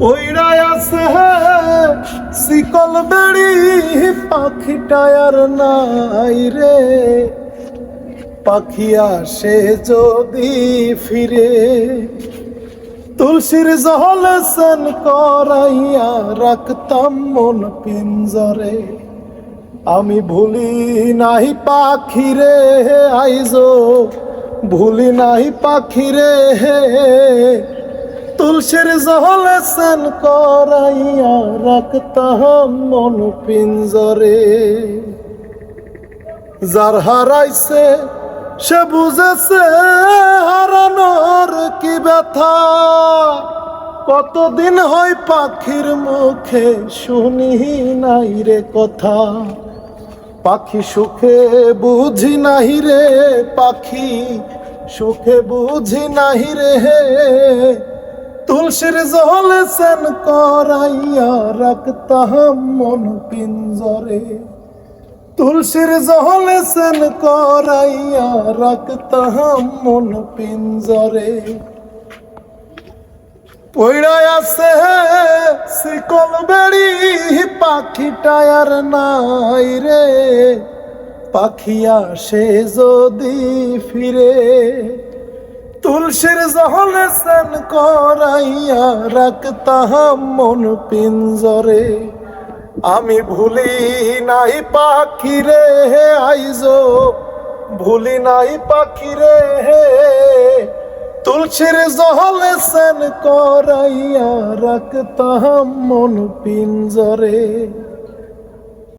পইড়ায় আছে, শিকল বেড়ি পাখিটায় আর নাই রে। পাখি আসে যদি ফিরে, তুলসীর জহলে সেন করাইয়া রাখতাম মন পিঞ্জরে। আমি ভুলি নাই পাখিরে, আইজো, ভুলি নাই পাখিরে। তুলসীর জহলে সেন করাইয়া রাখতাম মন পিঞ্জরে। যার হারাইছে, সে বুঝেছে হারানোর কি ব্যথা। কতদিন হয় পাখির মুখে শুনি নাই রে কথা। পাখি সুখে বুঝি নাহি রে পাখি, সুখে বুঝি নাহি রে তুলসীর জলে সেন করাইয়া রাখতাম মন পিঞ্জরে। তুলসীর জহলে সেন করাইয়া রাখতাম মন পিঞ্জরে। পইড়ায় আছে শিকল বেড়ি পাখিটায় আর নাই রে। পাখি আসে যদি ফিরে। তুলসীর জহলে সেন করাইয়া রাখতাম মন পিঞ্জরে। আমি ভুলি নাই পাখি রে হে আইজ, ভুলি নাই পাখি রে হে তুলসীর জহলে সেন করাইয়া রাখতাম মন পিঞ্জরে।